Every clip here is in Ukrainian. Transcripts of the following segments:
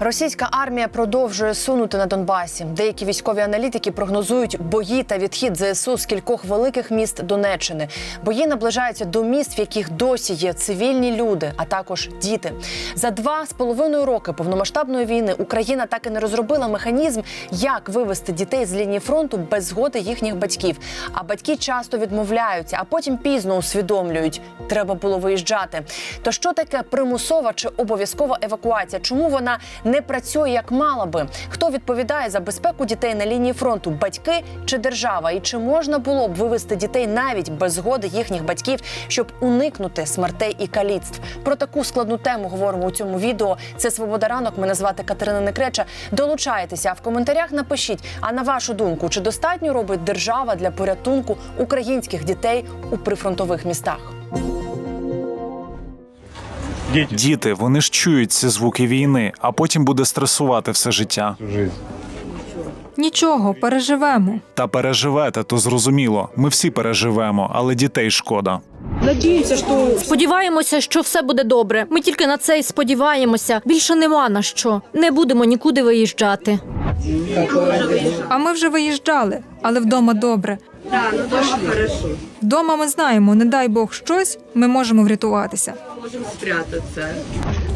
Російська армія продовжує сунути на Донбасі. Деякі військові аналітики прогнозують бої та відхід ЗСУ з кількох великих міст Донеччини. Бої наближаються до міст, в яких досі є цивільні люди, а також діти. За два з половиною роки повномасштабної війни Україна так і не розробила механізм, як вивести дітей з лінії фронту без згоди їхніх батьків. А батьки часто відмовляються, а потім пізно усвідомлюють, треба було виїжджати. То що таке примусова чи обов'язкова евакуація? Чому вона не працює як мала би? Хто відповідає за безпеку дітей на лінії фронту? Батьки чи держава? І чи можна було б вивести дітей навіть без згоди їхніх батьків, щоб уникнути смертей і каліцтв? Про таку складну тему говоримо у цьому відео. Це Свобода ранок. Мене звати Катерина Некреча. Долучайтеся в коментарях. Напишіть. А на вашу думку, чи достатньо робить держава для порятунку українських дітей у прифронтових містах? Дети Діти, вони ж чують ці звуки війни, а потім буде стресувати все життя. Нічого, переживемо. Та переживете, то зрозуміло. Ми всі переживемо, але дітей шкода. Надіюся, що Сподіваємося, що все буде добре. Ми тільки на це і сподіваємося. Більше нема на що. Не будемо нікуди виїжджати. А ми вже виїжджали, але вдома добре. да, ну хорошо. Вдома ми знаємо, не дай Бог щось, ми можемо врятуватися. Можемо спрятатися.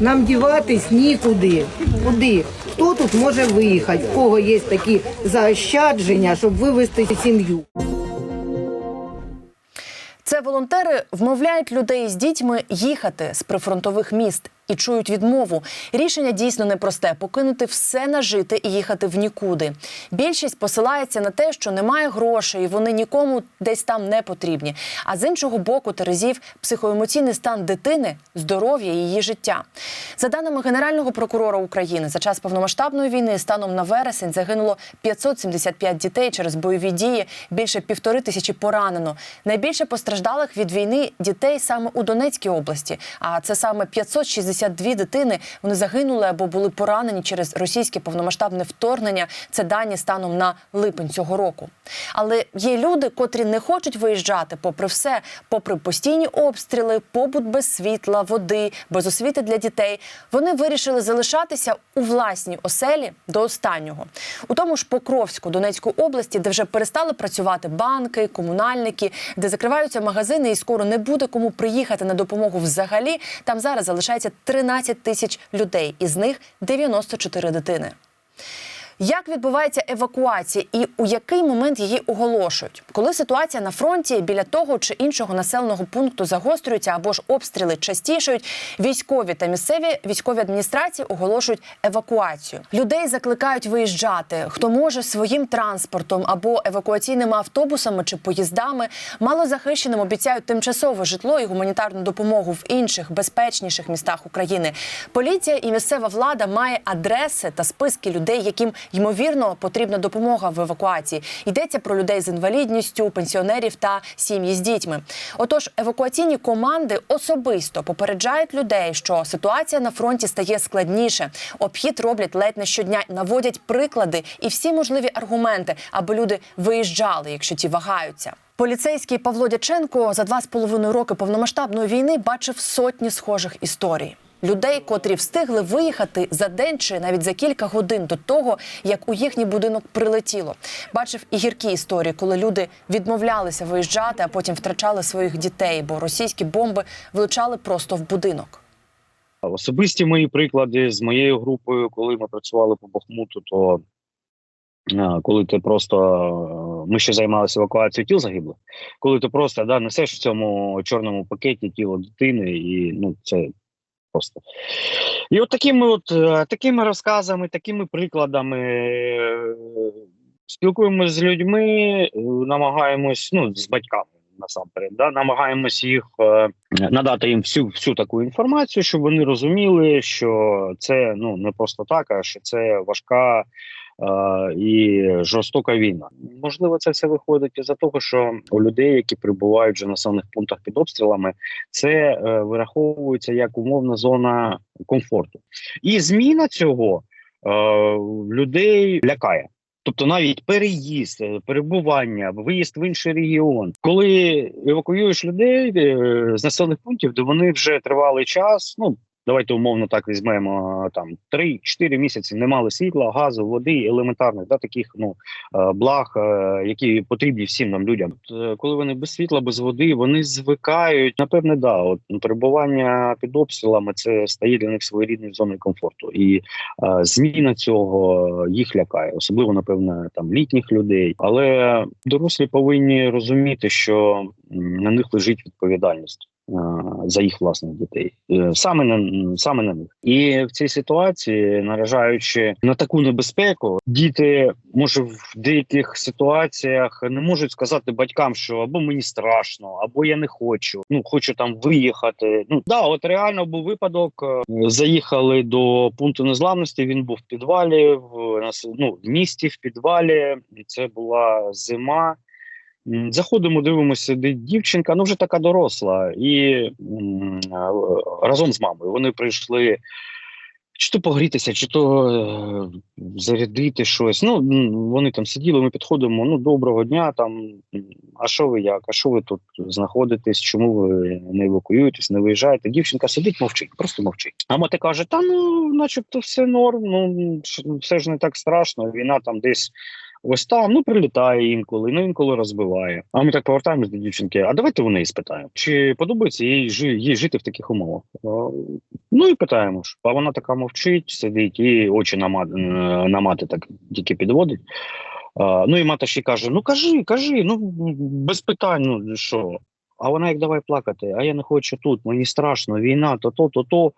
Нам діватись нікуди. Куди? Хто тут може виїхати? В кого є такі заощадження, щоб вивезти сім'ю? Це волонтери вмовляють людей з дітьми їхати з прифронтових міст і чують відмову. Рішення дійсно непросте покинути все нажити і їхати в нікуди. Більшість посилається на те, що немає грошей, і вони нікому десь там не потрібні. А з іншого боку, Терезів психоемоційний стан дитини, здоров'я її життя. За даними Генерального прокурора України, за час повномасштабної війни станом на вересень загинуло 575 дітей через бойові дії, більше півтори тисячі поранено. Найбільше постраждалих від війни дітей саме у Донецькій області. А це саме 562 дитини. Вони загинули або були поранені через російське повномасштабне вторгнення. Це дані станом на липень цього року. Але є люди, котрі не хочуть виїжджати, попри все, попри постійні обстріли, побут без світла, води, без освіти для дітей. Вони вирішили залишатися у власній оселі до останнього. У тому ж Покровську Донецької області, де вже перестали працювати банки, комунальники, де закриваються магазини, і скоро не буде кому приїхати на допомогу взагалі. Там зараз залишається 13 тисяч людей, із них 94 дитини. Як відбувається евакуація і у який момент її оголошують? Коли ситуація на фронті біля того чи іншого населеного пункту загострюється або ж обстріли частішають, військові та місцеві військові адміністрації оголошують евакуацію. Людей закликають виїжджати. Хто може своїм транспортом або евакуаційними автобусами чи поїздами, малозахищеним обіцяють тимчасове житло і гуманітарну допомогу в інших безпечніших містах України. Поліція і місцева влада має адреси та списки людей, яким ймовірно потрібна допомога в евакуації. Йдеться про людей з інвалідністю, пенсіонерів та сім'ї з дітьми. Отож, евакуаційні команди особисто попереджають людей, що ситуація на фронті стає складніше. Обхід роблять ледь не щодня, наводять приклади і всі можливі аргументи, аби люди виїжджали, якщо ті вагаються. Поліцейський Павло Дяченко за два з половиною роки повномасштабної війни бачив сотні схожих історій. Людей, котрі встигли виїхати за день чи навіть за кілька годин до того, як у їхній будинок прилетіло. Бачив і гіркі історії, коли люди відмовлялися виїжджати, а потім втрачали своїх дітей, бо російські бомби влучали просто в будинок. Особисті мої приклади з моєю групою, коли ми працювали по Бахмуту, то коли ти просто ми ще займалися евакуацією тіл загиблих, коли ти просто да, несеш в цьому чорному пакеті тіло дитини, і ну це просто. І от такими от е, такими розказами, такими прикладами е, спілкуємося з людьми, е, намагаємось, ну, з батьками насамперед, да, намагаємось їх надати їм всю всю таку інформацію, щоб вони розуміли, що це ну не просто так, а що це важка. І жорстока війна. Можливо, це все виходить із-за того, що у людей, які перебувають вже на населених пунктах під обстрілами, це е, вираховується як умовна зона комфорту. І зміна цього е, людей лякає. Тобто навіть переїзд, е, перебування, виїзд в інший регіон, коли евакуюєш людей з населених пунктів, де вони вже тривалий час, ну давайте умовно так візьмемо е, там 3-4 місяці не мали світла, газу, води, елементарних да, таких ну е, благ, е, які потрібні всім нам людям. От, Коли вони без світла, без води, вони звикають. Напевне, да, от ну, перебування під обстрілами це стає для них своєрідною зоною комфорту, і е, зміна цього їх лякає, особливо напевне там літніх людей. Але дорослі повинні розуміти, що на них лежить відповідальність. Е, За їх власних дітей Е, саме на саме на них, і в цій ситуації, наражаючи на таку небезпеку, діти може в деяких ситуаціях не можуть сказати батькам, що або мені страшно, або я не хочу. Ну хочу там виїхати. Ну да, от реально був випадок. е, Заїхали до пункту незламності. Він був в підвалі в нас ну, в місті в підвалі. Це була зима. Заходимо, дивимося, сидить дівчинка, ну вже така доросла, і разом з мамою вони прийшли чи то погрітися, чи то е, зарядити щось. Ну вони там сиділи, ми підходимо. Ну, доброго дня. Там а що ви як? А що ви тут знаходитесь? Чому ви не евакуюєтесь, не виїжджаєте? Дівчинка сидить, мовчить, просто мовчить. А мати каже: Та ну, начебто, все норм. Ну все ж не так страшно. Війна там десь. Ось там, ну прилітає інколи, ну інколи розбиває. А ми так повертаємось до дівчинки. А давайте у неї спитаємо, чи подобається їй, їй жити в таких умовах. Ну і питаємо ж. А вона така мовчить, сидить, і очі на мати, на мати так тільки підводить. Ну і мати ще каже: Ну кажи, кажи, ну без питань, ну що. А вона як давай плакати, а я не хочу тут, мені страшно, війна, то то, то то.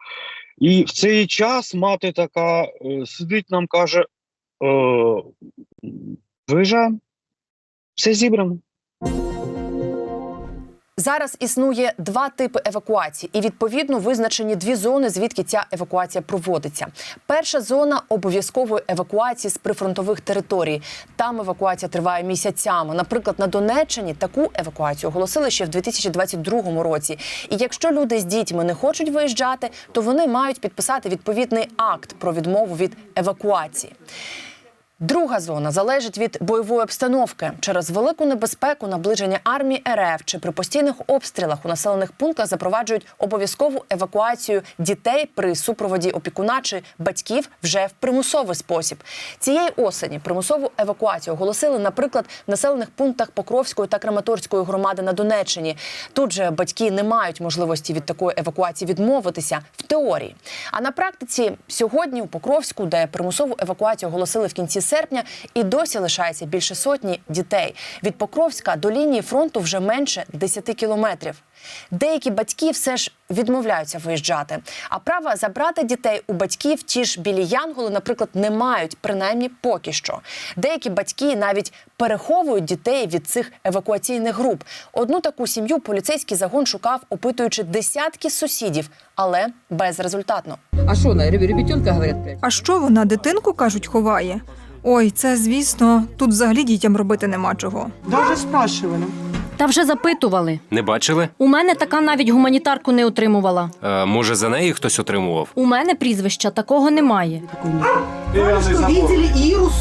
І в цей час мати така е, сидить нам каже: е, виїжджаємо, все зібрано. Зараз існує два типи евакуації, і відповідно визначені дві зони, звідки ця евакуація проводиться. Перша зона обов'язкової евакуації з прифронтових територій. Там евакуація триває місяцями. Наприклад, на Донеччині таку евакуацію оголосили ще в 2022 році. І якщо люди з дітьми не хочуть виїжджати, то вони мають підписати відповідний акт про відмову від евакуації. Друга зона залежить від бойової обстановки через велику небезпеку наближення армії РФ чи при постійних обстрілах у населених пунктах запроваджують обов'язкову евакуацію дітей при супроводі опікуна чи батьків вже в примусовий спосіб. Цієї осені примусову евакуацію оголосили, наприклад, в населених пунктах Покровської та Краматорської громади на Донеччині. Тут же батьки не мають можливості від такої евакуації відмовитися в теорії. А на практиці сьогодні у Покровську, де примусову евакуацію оголосили в кінці серпня, і досі лишається більше сотні дітей. Від Покровська до лінії фронту вже менше 10 кілометрів. Деякі батьки все ж відмовляються виїжджати. А права забрати дітей у батьків ті ж білі янголи, наприклад, не мають, принаймні поки що. Деякі батьки навіть переховують дітей від цих евакуаційних груп. Одну таку сім'ю поліцейський загон шукав, опитуючи десятки сусідів, але безрезультатно. А что, на ребятенка, говорят. А що вона дитинку кажуть ховає? Ой, це звісно, тут взагалі дітям робити нема чого. Даже спрашивали. Та вже запитували. Не бачили? У мене така навіть гуманітарку не отримувала. Е, може, за неї хтось отримував? У мене прізвища такого немає.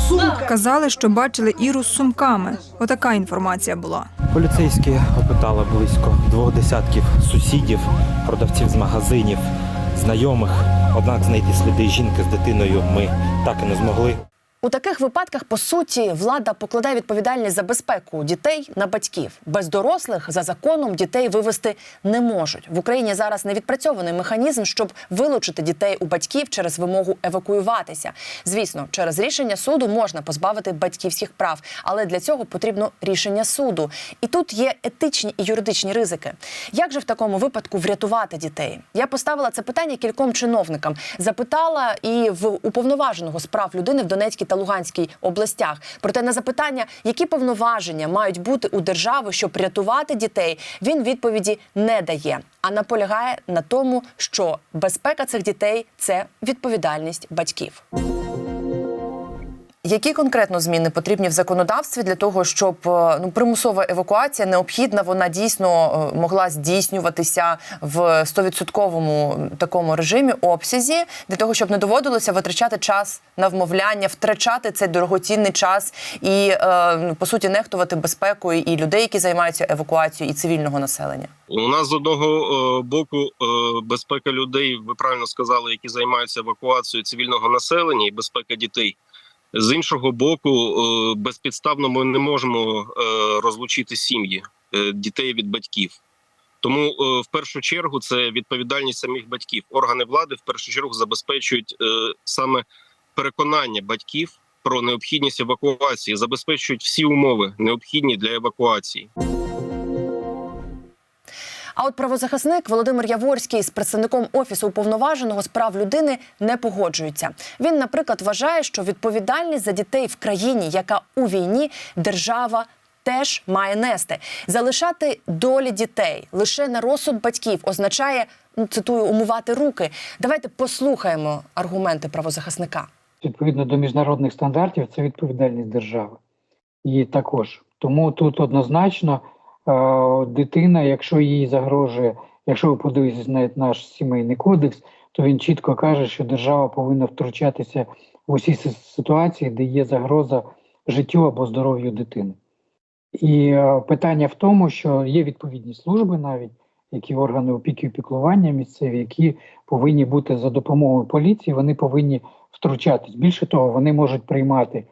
Сумкой. Казали, що бачили Іру з сумками. Отака інформація була. Поліцейські опитали близько двох десятків сусідів, продавців з магазинів, знайомих. Однак знайти сліди жінки з дитиною ми так і не змогли. У таких випадках, по суті, влада покладає відповідальність за безпеку дітей на батьків. Без дорослих за законом дітей вивести не можуть. В Україні зараз не відпрацьований механізм, щоб вилучити дітей у батьків через вимогу евакуюватися. Звісно, через рішення суду можна позбавити батьківських прав, але для цього потрібно рішення суду. І тут є етичні і юридичні ризики. Як же в такому випадку врятувати дітей? Я поставила це питання кільком чиновникам. Запитала і в уповноваженого з прав людини в Донецькій та Луганській областях. Проте на запитання, які повноваження мають бути у держави, щоб рятувати дітей, він відповіді не дає, а наполягає на тому, що безпека цих дітей це відповідальність батьків. Які конкретно зміни потрібні в законодавстві для того, щоб е, ну примусова евакуація необхідна, вона дійсно е, могла здійснюватися в 100% такому режимі обсязі, для того, щоб не доводилося витрачати час на вмовляння, втрачати цей дорогоцінний час і е, ну, по суті нехтувати безпекою і людей, які займаються евакуацією, і цивільного населення. У нас з одного боку безпека людей, ви правильно сказали, які займаються евакуацією цивільного населення і безпека дітей. З іншого боку, е, безпідставно ми не можемо е, розлучити сім'ї е, дітей від батьків. Тому в першу чергу це відповідальність самих батьків. Органи влади в першу чергу забезпечують саме переконання батьків про необхідність евакуації, забезпечують всі умови необхідні для евакуації. А от правозахисник Володимир Яворський з представником офісу уповноваженого з прав людини не погоджується. Він, наприклад, вважає, що відповідальність за дітей в країні, яка у війні, держава. Теж має нести залишати долі дітей лише на розсуд батьків означає ну цитую умивати руки. Давайте послухаємо аргументи правозахисника. відповідно до міжнародних стандартів, це відповідальність держави. І також тому тут однозначно дитина, якщо їй загрожує, якщо ви подивитесь на наш сімейний кодекс, то він чітко каже, що держава повинна втручатися в усі ситуації, де є загроза життю або здоров'ю дитини. І е, питання в тому, що є відповідні служби навіть, які органи опіки і піклування місцеві, які повинні бути за допомогою поліції, вони повинні втручатись. Більше того, вони можуть приймати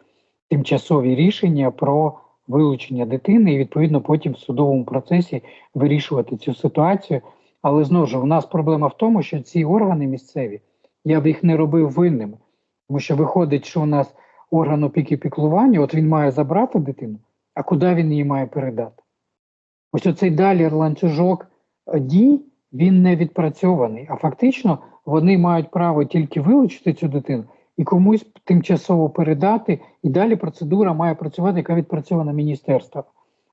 тимчасові рішення про вилучення дитини і відповідно потім в судовому процесі вирішувати цю ситуацію. Але знову ж у нас проблема в тому, що ці органи місцеві, я б їх не робив винними, тому що виходить, що у нас орган опіки піклування, от він має забрати дитину, а куди він її має передати? Ось оцей далі ланцюжок е, дій він не відпрацьований, а фактично вони мають право тільки вилучити цю дитину і комусь тимчасово передати. І далі процедура має працювати, яка відпрацьована міністерством.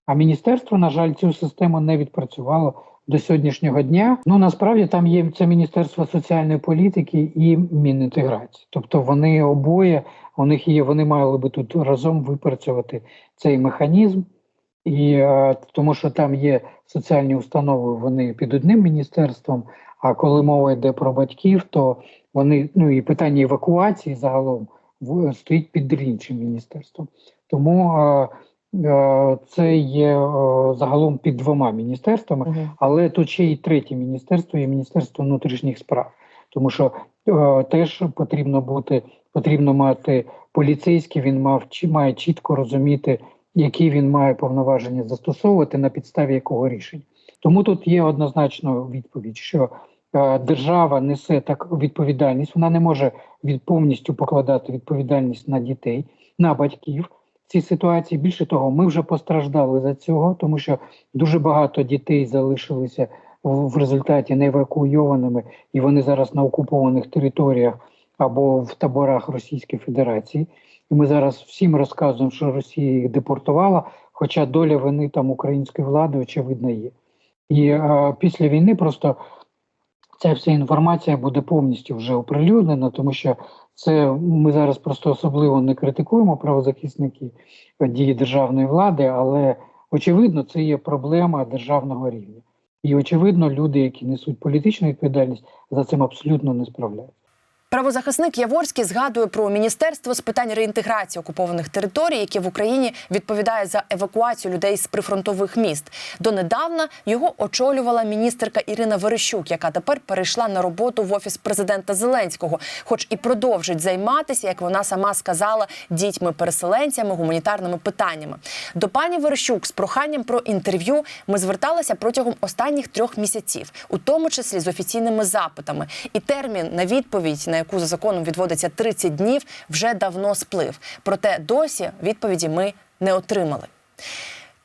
А міністерство, на жаль, цю систему не відпрацювало до сьогоднішнього дня. Ну насправді там є це Міністерство соціальної політики і Мінінтеграції. Тобто вони обоє у них є, вони мали би тут разом випрацювати цей механізм. І е, тому, що там є соціальні установи, вони під одним міністерством. А коли мова йде про батьків, то вони ну і питання евакуації загалом в- стоїть під іншим міністерством. Тому е, е, це є загалом під двома міністерствами, але тут ще й третє міністерство є міністерство внутрішніх справ, тому що теж потрібно бути, потрібно мати поліцейський. Він мав чи має чітко розуміти, які він має повноваження застосовувати на підставі якого рішення. Тому тут є однозначно відповідь, що е, держава несе так відповідальність, вона не може від повністю покладати відповідальність на дітей, на батьків в цій ситуації. Більше того, ми вже постраждали за цього, тому що дуже багато дітей залишилися в, результаті неевакуйованими, і вони зараз на окупованих територіях або в таборах Російської Федерації. І ми зараз всім розказуємо, що Росія їх депортувала, хоча доля вини там української влади очевидно є. І е, після війни просто ця вся інформація буде повністю вже оприлюднена, тому що це ми зараз просто особливо не критикуємо правозахисники е, дії державної влади, але очевидно, це є проблема державного рівня. І очевидно, люди, які несуть політичну відповідальність, за цим абсолютно не справляються. Правозахисник Яворський згадує про міністерство з питань реінтеграції окупованих територій, яке в Україні відповідає за евакуацію людей з прифронтових міст. Донедавна його очолювала міністерка Ірина Верещук, яка тепер перейшла на роботу в офіс президента Зеленського, хоч і продовжить займатися, як вона сама сказала, дітьми-переселенцями, гуманітарними питаннями. До пані Верещук з проханням про інтерв'ю ми зверталися протягом останніх трьох місяців, у тому числі з офіційними запитами. І термін на відповідь, на яку за законом відводиться 30 днів, вже давно сплив. Проте досі відповіді ми не отримали.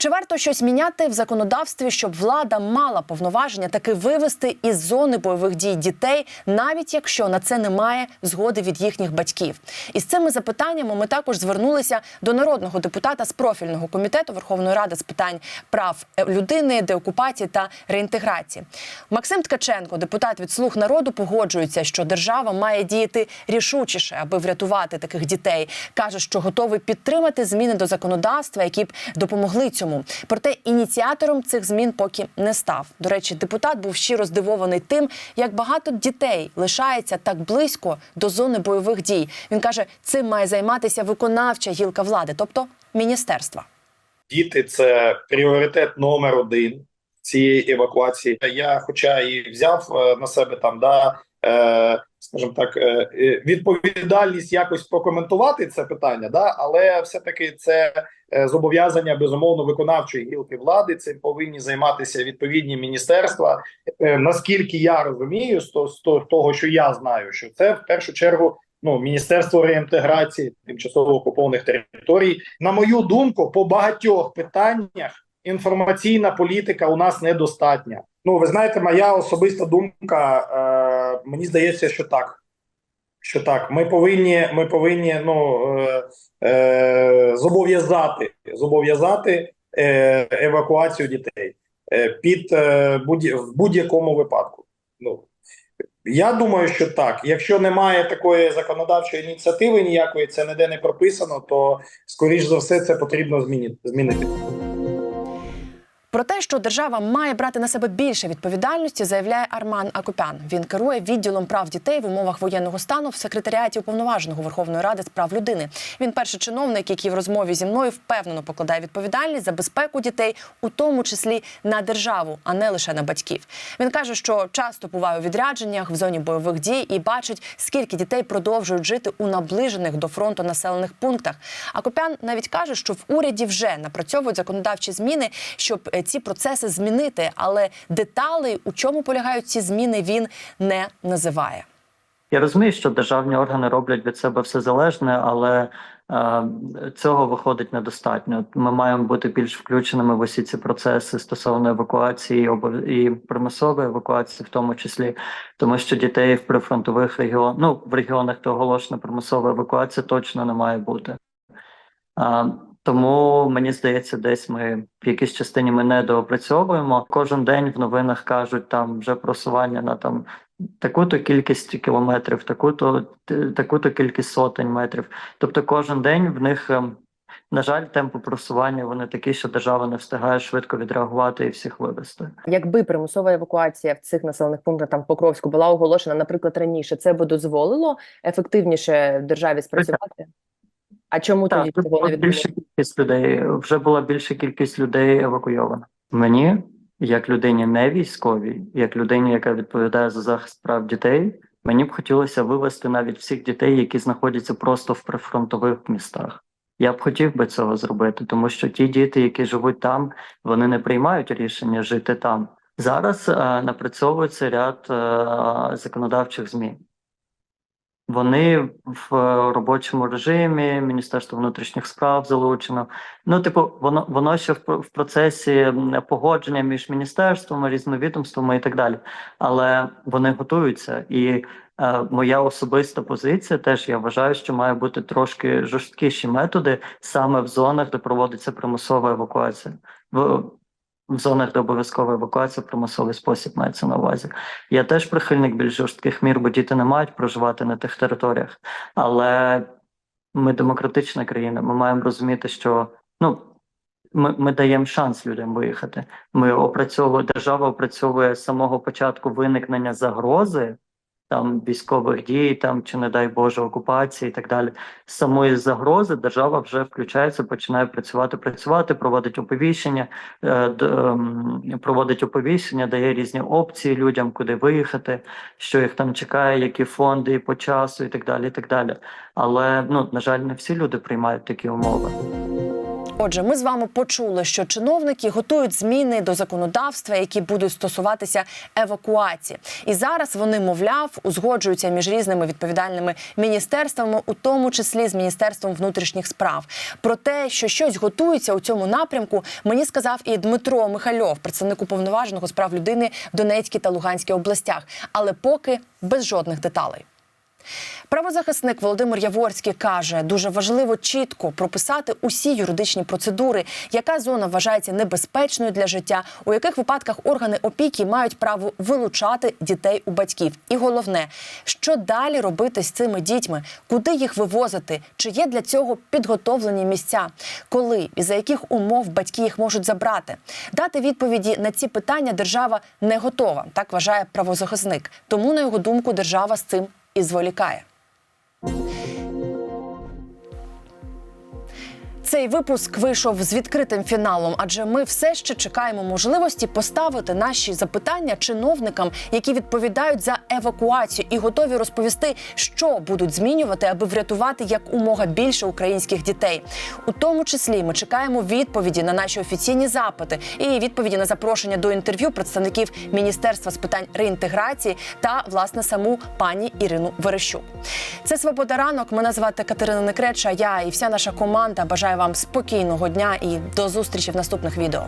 Чи варто щось міняти в законодавстві, щоб влада мала повноваження таки вивести із зони бойових дій дітей, навіть якщо на це немає згоди від їхніх батьків? І з цими запитаннями ми також звернулися до народного депутата з профільного комітету Верховної Ради з питань прав людини, деокупації та реінтеграції. Максим Ткаченко, депутат від слуг народу, погоджується, що держава має діяти рішучіше, аби врятувати таких дітей. каже, що готовий підтримати зміни до законодавства, які б допомогли цьому. Проте ініціатором цих змін поки не став. До речі, депутат був щиро здивований тим, як багато дітей лишається так близько до зони бойових дій. Він каже, цим має займатися виконавча гілка влади, тобто міністерства. діти це пріоритет номер один цієї евакуації. Я, хоча і взяв е, на себе там, да, е, скажімо так, е, відповідальність якось прокоментувати це питання, да, але все-таки це е, зобов'язання безумовно виконавчої гілки влади. Цим повинні займатися відповідні міністерства. Е, наскільки я розумію, з то- з то- того, що я знаю, що це в першу чергу. Ну, Міністерство реінтеграції тимчасово окупованих територій, на мою думку, по багатьох питаннях інформаційна політика у нас недостатня. Ну, ви знаєте, моя особиста думка. Е, мені здається, що так. Що так, ми повинні, ми повинні ну, е, е, зобов'язати зобов'язати е, евакуацію дітей е, під е, будь, в будь-якому випадку. Ну я думаю, що так. Якщо немає такої законодавчої ініціативи ніякої, це ніде не прописано, то скоріш за все це потрібно змінити. Про те, що держава має брати на себе більше відповідальності, заявляє Арман Акопян. Він керує відділом прав дітей в умовах воєнного стану в секретаріаті уповноваженого Верховної Ради з прав людини. Він перший чиновник, який в розмові зі мною впевнено покладає відповідальність за безпеку дітей, у тому числі на державу, а не лише на батьків. Він каже, що часто буває у відрядженнях в зоні бойових дій і бачить, скільки дітей продовжують жити у наближених до фронту населених пунктах. Акопян навіть каже, що в уряді вже напрацьовують законодавчі зміни, щоб е, ці процеси змінити, але деталей, у чому полягають ці зміни, він не називає. Я розумію, що державні органи роблять від себе все залежне, але е, цього виходить недостатньо. Ми маємо бути більш включеними в усі ці процеси стосовно евакуації і примусової евакуації, в тому числі, тому що дітей в прифронтових регіонах, ну в регіонах, де оголошена примусова евакуація, точно не має бути. А, тому мені здається, десь ми в якійсь частині ми не доопрацьовуємо. Кожен день в новинах кажуть там вже просування на там таку-то кількість кілометрів, таку-то таку-то кількість сотень метрів. Тобто, кожен день в них, ем, на жаль, темпи просування вони такі, що держава не встигає швидко відреагувати і всіх вивести. Якби примусова евакуація в цих населених пунктах там Покровську була оголошена, наприклад, раніше, це би дозволило ефективніше державі спрацювати? А чому Так, тоді цього не відбулося? більша кількість людей. Вже була більша кількість людей евакуйована. Мені, як людині не військовій, як людині, яка відповідає за захист прав дітей, мені б хотілося вивести навіть всіх дітей, які знаходяться просто в прифронтових містах. Я б хотів би цього зробити, тому що ті діти, які живуть там, вони не приймають рішення жити там. Зараз е, напрацьовується ряд е, законодавчих змін. Вони в е, робочому режимі, Міністерство внутрішніх справ залучено. Ну, типу, воно воно ще в, в процесі погодження між міністерствами, різними відомствами і так далі. Але вони готуються. І е, моя особиста позиція теж я вважаю, що має бути трошки жорсткіші методи саме в зонах, де проводиться примусова евакуація. В зонах, до обов'язкової евакуації примусовий спосіб мається на увазі. Я теж прихильник більш жорстких мір, бо діти не мають проживати на тих територіях. Але ми демократична країна. Ми маємо розуміти, що ну ми, ми даємо шанс людям виїхати. Ми опрацьовуємо держава опрацьовує з самого початку виникнення загрози. Там військових дій, там чи не дай Боже окупації і так далі. З самої загрози держава вже включається, починає працювати, працювати, проводить оповіщення, е, ем, проводить оповіщення, дає різні опції людям, куди виїхати, що їх там чекає, які фонди по часу, і так далі. і так далі. Але ну на жаль, не всі люди приймають такі умови. Отже, ми з вами почули, що чиновники готують зміни до законодавства, які будуть стосуватися евакуації. І зараз вони, мовляв, узгоджуються між різними відповідальними міністерствами, у тому числі з міністерством внутрішніх справ. Про те, що щось готується у цьому напрямку, мені сказав і Дмитро Михальов, представник уповноваженого з прав людини в Донецькій та Луганській областях, але поки без жодних деталей. Правозахисник Володимир Яворський каже, дуже важливо чітко прописати усі юридичні процедури, яка зона вважається небезпечною для життя, у яких випадках органи опіки мають право вилучати дітей у батьків. І головне, що далі робити з цими дітьми, куди їх вивозити, чи є для цього підготовлені місця, коли і за яких умов батьки їх можуть забрати. Дати відповіді на ці питання держава не готова, так вважає правозахисник. Тому, на його думку, держава з цим і зволікає. Música Цей випуск вийшов з відкритим фіналом, адже ми все ще чекаємо можливості поставити наші запитання чиновникам, які відповідають за евакуацію, і готові розповісти, що будуть змінювати, аби врятувати як умога більше українських дітей. У тому числі ми чекаємо відповіді на наші офіційні запити і відповіді на запрошення до інтерв'ю представників міністерства з питань реінтеграції та власне саму пані Ірину Верещук. Це свобода ранок. Мене звати Катерина Некреча. Я і вся наша команда бажаю вам спокійного дня і до зустрічі в наступних відео.